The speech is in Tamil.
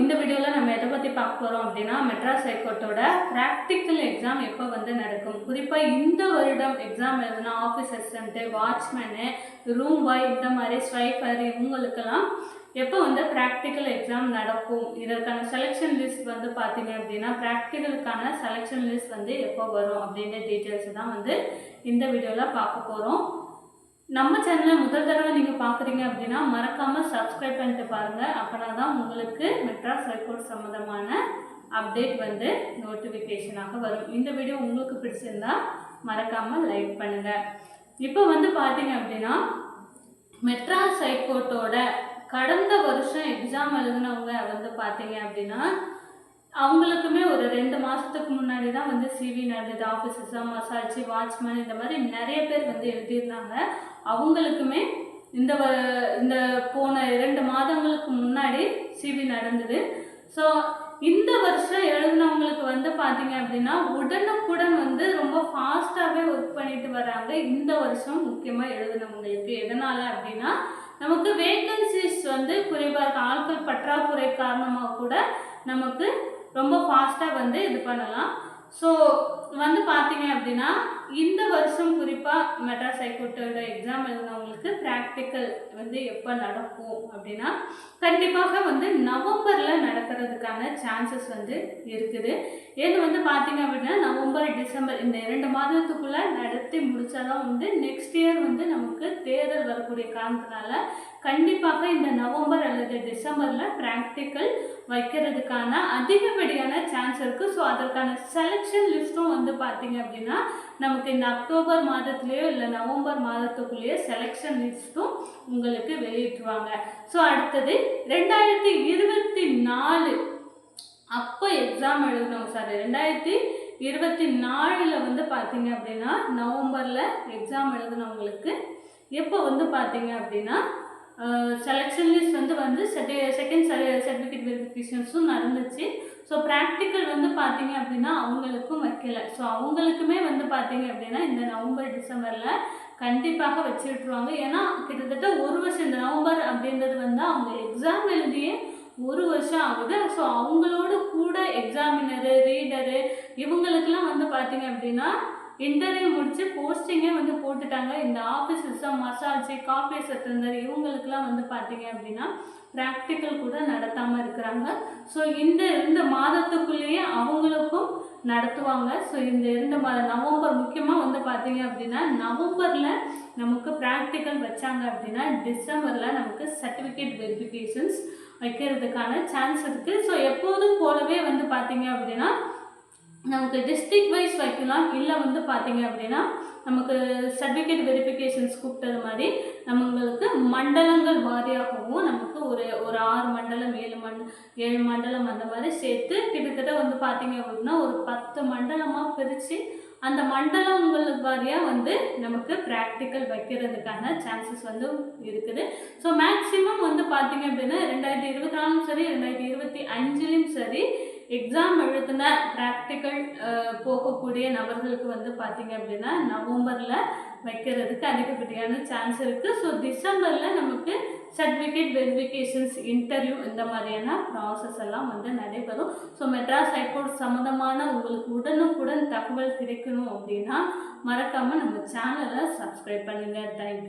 இந்த வீடியோவில் நம்ம எதை பற்றி பார்க்க போகிறோம் அப்படின்னா மெட்ராஸ் ஹைகோர்ட்டோட ப்ராக்டிக்கல் எக்ஸாம் எப்போ வந்து நடக்கும்? குறிப்பாக இந்த வருடம் எக்ஸாம் எழுதுனா office assistant watchman room boy இந்த மாதிரி ஸ்வைப்பர் இவங்களுக்கெல்லாம் எப்போ வந்து ப்ராக்டிக்கல் எக்ஸாம் நடக்கும்? இதற்கான செலெக்ஷன் லிஸ்ட் வந்து பார்த்தீங்க அப்படின்னா ப்ராக்டிக்கலுக்கான செலெக்ஷன் லிஸ்ட் வந்து எப்போ வரும் அப்படின்ற டீட்டெயில்ஸ் தான் வந்து இந்த வீடியோவில் பார்க்க போகிறோம் நம்ம சேனலை முதல் தடவை நீங்கள் பார்க்குறீங்க அப்படின்னா மறக்காமல் சப்ஸ்கிரைப் பண்ணிட்டு பாருங்கள் அப்போனா தான் உங்களுக்கு மெட்ராஸ் ஹைகோர்ட் சம்மந்தமான அப்டேட் வந்து நோட்டிஃபிகேஷனாக வரும். இந்த வீடியோ உங்களுக்கு பிடிச்சிருந்தா மறக்காமல் லைக் பண்ணுங்கள் இப்போ வந்து பார்த்தீங்க அப்படின்னா மெட்ராஸ் ஹைகோர்ட்டோட கடந்த வருஷம் எக்ஸாம் எழுதினவங்க வந்து பார்த்தீங்க அப்படின்னா அவங்களுக்குமே ஒரு ரெண்டு மாதத்துக்கு முன்னாடி தான் வந்து சிவி நடந்தது. ஆஃபீஸர்ஸாக மசாஜி வாட்ச்மேன் இந்த மாதிரி நிறைய பேர் வந்து எழுதியிருந்தாங்க. அவங்களுக்குமே இந்த வ- இந்த போன இரண்டு மாதங்களுக்கு முன்னாடி சிவி நடந்தது. ஸோ இந்த வருஷம் எழுதினவங்களுக்கு வந்து பார்த்தீங்க அப்படின்னா உடனுக்குடன் வந்து ரொம்ப ஃபாஸ்ட்டாகவே ஒர்க் பண்ணிட்டு வராங்க. இந்த வருஷம் முக்கியமாக எழுதினவங்களுக்கு. எதனால் அப்படின்னா நமக்கு வேகன்சிஸ் வந்து குறைவாக ஆட்கள் பற்றாக்குறை காரணமாக கூட நமக்கு ரொம்ப ஃபாஸ்ட்டாக வந்து இது பண்ணலாம். ஸோ வந்து பார்த்தீங்க அப்படின்னா இந்த வருஷம் குறிப்பாக மெட்ராஸ் ஹைகோர்ட்டோட எக்ஸாம் எழுதினவங்களுக்கு ப்ராக்டிக்கல் வந்து எப்போ நடக்கும் அப்படின்னா கண்டிப்பாக வந்து நவம்பரில் நடக்கிறதுக்கான சான்சஸ் வந்து இருக்குது. ஏன்னு வந்து பார்த்தீங்க அப்படின்னா நவம்பர் டிசம்பர் இந்த இரண்டு மாதத்துக்குள்ளே நடத்தி முடித்தாதான் வந்து நெக்ஸ்ட் இயர் வந்து நமக்கு தேர்தல் வரக்கூடிய காரணத்தினால கண்டிப்பாக இந்த நவம்பர் அல்லது டிசம்பரில் ப்ராக்டிக்கல் வைக்கிறதுக்கான அதிகப்படியான சான்ஸ் இருக்குது ஸோ அதற்கான செலெக்ஷன் லிஸ்ட்டும் வந்து பார்த்தீங்க அப்படின்னா நமக்கு இந்த அக்டோபர் மாதத்துலேயோ இல்லை நவம்பர் மாதத்துக்குள்ளேயோ செலெக்ஷன் லிஸ்ட்டும் உங்களுக்கு வெளியிட்டுருவாங்க. ஸோ அடுத்தது ரெண்டாயிரத்தி இருபத்தி நாலு. அப்போ எக்ஸாம் எழுதணும் சார் ரெண்டாயிரத்தி இருபத்தி நாலில் வந்து பார்த்தீங்க அப்படின்னா நவம்பரில் எக்ஸாம் எழுதினவங்களுக்கு எப்போ வந்து பார்த்தீங்க அப்படின்னா செலெக்ஷன் லிஸ்ட் வந்து வந்து செகண்ட் சர்டிஃபிகேட் வெரிஃபிகேஷன்ஸும் நடந்துச்சு. ஸோ ப்ராக்டிக்கல் வந்து பார்த்தீங்க அப்படின்னா அவங்களுக்கும் வைக்கல. ஸோ அவங்களுக்குமே வந்து பார்த்தீங்க அப்படின்னா இந்த நவம்பர் டிசம்பரில் கண்டிப்பாக வச்சு விட்ருவாங்க ஏன்னா கிட்டத்தட்ட ஒரு வருஷம் இந்த நவம்பர் அப்படின்றது வந்து அவங்க எக்ஸாம் எழுதியே ஒரு வருஷம் ஆகுது. ஸோ அவங்களோட கூட எக்ஸாமினரு ரீடரு இவங்களுக்கெல்லாம் வந்து பார்த்தீங்க அப்படின்னா இன்டர்வியூ முடிச்சு போஸ்டிங்கே வந்து போட்டுட்டாங்க. இந்த ஆஃபீஸர்ஸாக மசாஜ் காஃபி செட்டர் இவங்களுக்கெல்லாம் வந்து பார்த்தீங்க அப்படின்னா ப்ராக்டிக்கல் கூட நடத்தாமல் இருக்கிறாங்க. ஸோ இந்த இந்த மாதத்துக்குள்ளேயே அவங்களுக்கும் நடத்துவாங்க. ஸோ இந்த இரண்டு மாதம் நவம்பர் முக்கியமாக வந்து பார்த்தீங்க அப்படின்னா நவம்பரில் நமக்கு ப்ராக்டிக்கல் வச்சாங்க அப்படின்னா டிசம்பரில் நமக்கு சர்டிஃபிகேட் வெரிஃபிகேஷன்ஸ் வைக்கிறதுக்கான சான்ஸ் இருக்குது ஸோ எப்போதும் போலவே வந்து பார்த்தீங்க அப்படின்னா நமக்கு டிஸ்ட்ரிக்ட் வைஸ் வைக்கலாம். இல்லை வந்து பார்த்தீங்க அப்படின்னா நமக்கு சர்டிஃபிகேட் வெரிஃபிகேஷன்ஸ் கூப்பிட்டது மாதிரி நம்மளுக்கு மண்டலங்கள் மாதிரியாகவும் நமக்கு ஒரு ஒரு ஆறு மண்டலம் ஏழு மண்ட ஏழு மண்டலம் அந்த மாதிரி சேர்த்து கிட்டத்தட்ட வந்து பார்த்தீங்க அப்படின்னா ஒரு பத்து மண்டலமாக பிரித்து அந்த மண்டலங்கள் வாரியாக வந்து நமக்கு ப்ராக்டிக்கல் வைக்கிறதுக்கான சான்சஸ் வந்து இருக்குது. ஸோ மேக்ஸிமம் வந்து பார்த்தீங்க அப்படின்னா ரெண்டாயிரத்தி இருபத்தி நாலும் சரி ரெண்டாயிரத்தி இருபத்தி அஞ்சுலேயும் சரி எக்ஸாம் எழுத்தின ப்ராக்டிக்கல் போகக்கூடிய நபர்களுக்கு வந்து பார்த்தீங்க அப்படின்னா நவம்பரில் வைக்கிறதுக்கு அதிகப்படியான சான்ஸ் இருக்குது ஸோ டிசம்பரில் நமக்கு சர்டிஃபிகேட் வெரிஃபிகேஷன்ஸ் இன்டர்வியூ இந்த மாதிரியான ப்ராசஸ் எல்லாம் வந்து நடைபெறும். ஸோ மெட்ராஸ் ஹைகோர்ட் சம்மந்தமான உங்களுக்கு உடனுக்குடன் தகவல் கிடைக்கணும் அப்படின்னா மறக்காமல் நம்ம சேனலை சப்ஸ்கிரைப் பண்ணுங்கள் தேங்க்யூ